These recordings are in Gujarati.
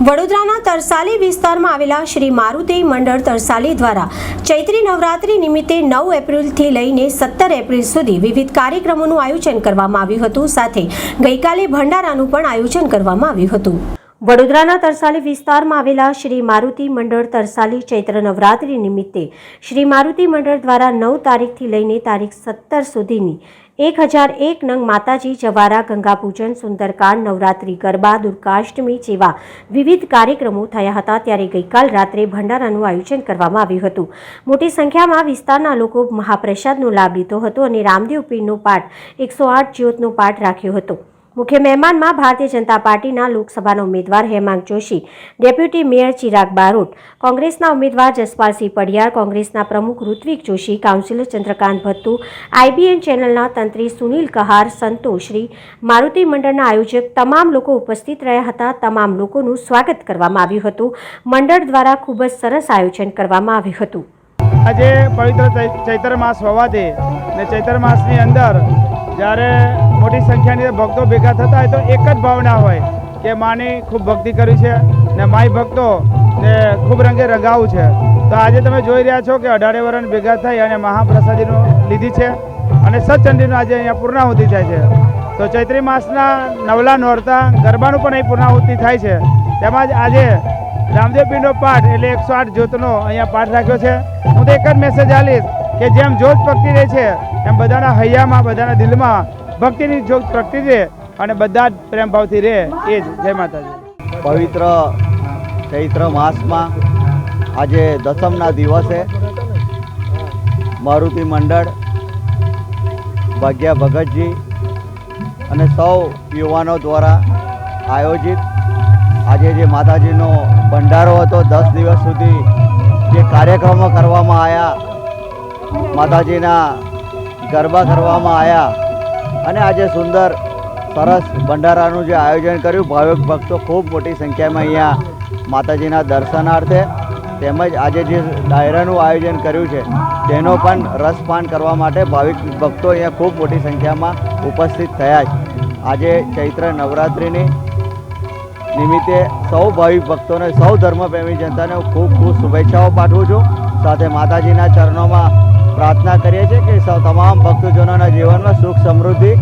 વડોદરાના તરસાલી વિસ્તારમાં આવેલા શ્રી મારુતિ મંડળ તરસાલી દ્વારા ચૈત્રી નવરાત્રી નિમિત્તે નવ એપ્રિલથી લઈને સત્તર એપ્રિલ સુધી વિવિધ કાર્યક્રમોનું આયોજન કરવામાં આવ્યું હતું. સાથે ગઈકાલે ભંડારાનું પણ આયોજન કરવામાં આવ્યું હતું. વડોદરાના તરસાલી વિસ્તારમાં આવેલા શ્રી મારુતિ મંડળ તરસાલી ચૈત્ર નવરાત્રી નિમિત્તે શ્રી મારુતિ મંડળ દ્વારા નવ તારીખથી લઈને તારીખ સત્તર સુધીની એક હજાર એક નંગ માતાજી જવારા, ગંગાપૂજન, સુંદરકાંડ, નવરાત્રી, ગરબા, દુર્ગાષ્ટમી જેવા વિવિધ કાર્યક્રમો થયા હતા. ત્યારે ગઈકાલ રાત્રે ભંડારાનું આયોજન કરવામાં આવ્યું હતું. મોટી સંખ્યામાં વિસ્તારના લોકો મહાપ્રસાદનો લાભ લીધો હતો અને રામદેવ પીરનો પાઠ એકસો આઠ જ્યોતનો પાઠ રાખ્યો હતો. મુખ્ય મહેમાનમાં ભારતીય જનતા પાર્ટીના લોકસભાના ઉમેદવાર હેમાંગ જોશી, ડેપ્યુટી મેયર ચિરાગ બારોટ કોંગ્રેસના ઉમેદવાર જસપાલસિંહ પડિયાર, કોંગ્રેસના પ્રમુખ ઋત્વિક જોશી, કાઉન્સિલર ચંદ્રકાંત ભત્તુ આઈબીએન ચેનલના તંત્રી સુનિલ કહાર સંતોશ્રી મારુતિ મંડળના આયોજક તમામ લોકો ઉપસ્થિત રહ્યા હતા. તમામ લોકોનું સ્વાગત કરવામાં આવ્યું હતું. મંડળ દ્વારા ખૂબ જ સરસ આયોજન કરવામાં આવ્યું હતું. આજે પવિત્ર ચૈત્ર માસ હોવાથી ચૈત્ર માસની અંદર જ્યારે મોટી સંખ્યાની ભક્તો ભેગા થતા હોય તો એક જ ભાવના હોય કે માની ખૂબ ભક્તિ કરી છે ને માય ભક્તો ને ખૂબ રંગે રંગાવું છે. તો આજે તમે જોઈ રહ્યા છો કે અઢારે વરણ ભેગા થઈ અને મહાપ્રસાદીનું લીધી છે અને સચંદીનું આજે અહીંયા પૂર્ણાહુતિ થાય છે. તો ચૈત્રી માસના નવલા નોરતા ગરબાનું પણ અહીં પૂર્ણાહુતિ થાય છે. તેમજ આજે રામદેવ પીરનો પાઠ એટલે એકસો આઠ જ્યોતનો અહીંયા પાઠ રાખ્યો છે. હું તો એક જ મેસેજ આલીશ કે જેમ જ્યોત પકડી રહે છે, એમ બધાના હૈયામાં, બધાના દિલમાં ભક્તિની જ્યોત પ્રગતિ રહે અને બધા જ પ્રેમ ભાવથી રહે એ જ. જય માતાજી. પવિત્ર ચૈત્ર માસમાં આજે દસમના દિવસે મારુતિ મંડળ, ભાગ્યા ભગતજી અને સૌ યુવાનો દ્વારા આયોજિત આજે જે માતાજીનો ભંડારો હતો, દસ દિવસ સુધી જે કાર્યક્રમો કરવામાં આવ્યા માતાજીના ગરબા કરવામાં આવ્યા અને આજે સુંદર, સરસ ભંડારાનું જે આયોજન કર્યું, ભાવિક ભક્તો ખૂબ મોટી સંખ્યામાં અહીંયા માતાજીના દર્શનાર્થે તેમજ આજે જે ડાયરાનું આયોજન કર્યું છે, તેનો પણ રસપાન કરવા માટે ભાવિક ભક્તો અહીંયા ખૂબ મોટી સંખ્યામાં ઉપસ્થિત થયા છે. આજે ચૈત્ર નવરાત્રિની નિમિત્તે સૌ ભાવિક ભક્તોને, સૌ ધર્મપ્રેમી જનતાને ખૂબ ખૂબ શુભેચ્છાઓ પાઠવું છું. સાથે માતાજીના ચરણોમાં પ્રાર્થના કરીએ છીએ કે તમામ ભક્તજનોના જીવનમાં સુખ સમૃદ્ધિ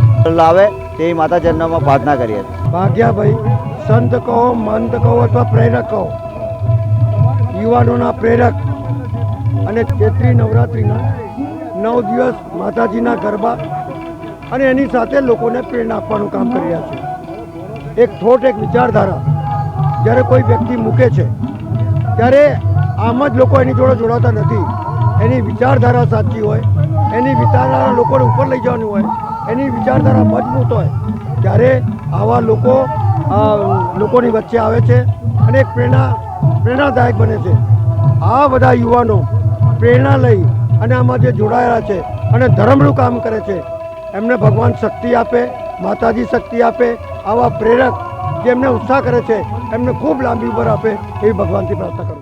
લાવે તેવી માતા ચરણોમાં પ્રાર્થના કરીએ છીએ. ભાગ્યાભાઈ સંત કહો, મંત કહો અથવા પ્રેરક કહો. યુવાનોના પ્રેરક અને ચૈત્રી નવરાત્રિના નવ દિવસ માતાજીના ગરબા અને એની સાથે લોકોને પ્રેરણા આપવાનું કામ કરી રહ્યા છે એક થોટ, એક વિચારધારા જ્યારે કોઈ વ્યક્તિ મૂકે છે, ત્યારે આમ જ લોકો એની જોડે જોડાતા નથી. એની વિચારધારા સાચી હોય, એની વિચારધારા લોકોને ઉપર લઈ જવાની હોય, એની વિચારધારા મજબૂત હોય, ત્યારે આવા લોકો લોકોની વચ્ચે આવે છે અને પ્રેરણા, પ્રેરણાદાયક બને છે. આ બધા યુવાનો પ્રેરણા લઈ અને આમાં જે જોડાયેલા છે અને ધર્મનું કામ કરે છે, એમને ભગવાન શક્તિ આપે, માતાજી શક્તિ આપે, આવા પ્રેરક જે એમને ઉત્સાહ કરે છે, એમને ખૂબ લાંબી ઉંમર આપે, એવી ભગવાનથી પ્રાર્થના કરું